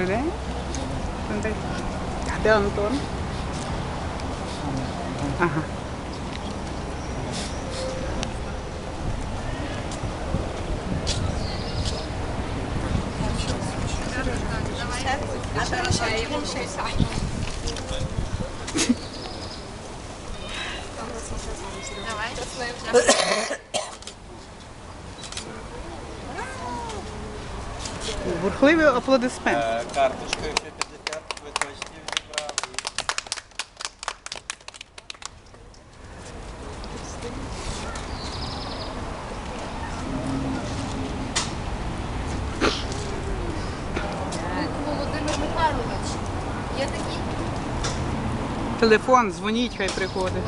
Brunei? Né? Onde? É até Antônio? Aham. Давай. Бурхливий аплодисмент. Е, Карточкою ще 50 квиточків зібрав. Володимир Михайлович. Є такий? Телефон, дзвоніть, хай приходить.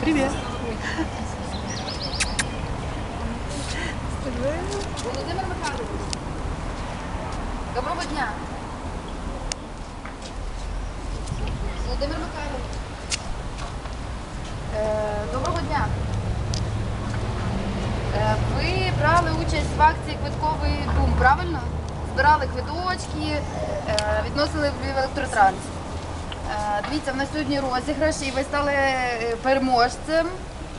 Привіт. Володимир Михайлович. Доброго дня. Володимир Михайлович. Е, доброго дня. Е, ви брали участь в акції квитковий бум, правильно? Збирали квиточки, е, відносили в електротранс. Е, Дивіться, в нас сьогодні розіграш, і ви стали е, переможцем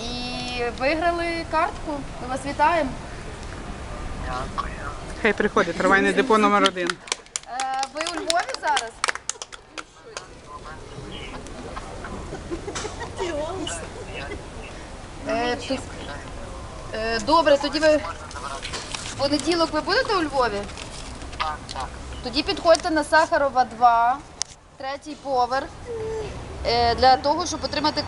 і виграли картку. Ми вас вітаємо. Хай приходить, трамвайне депо номер один. Ви у Львові зараз? Добре, тоді ви в понеділок ви будете у Львові? Тоді підходьте на Сахарова 2, третій поверх, е, для того, щоб отримати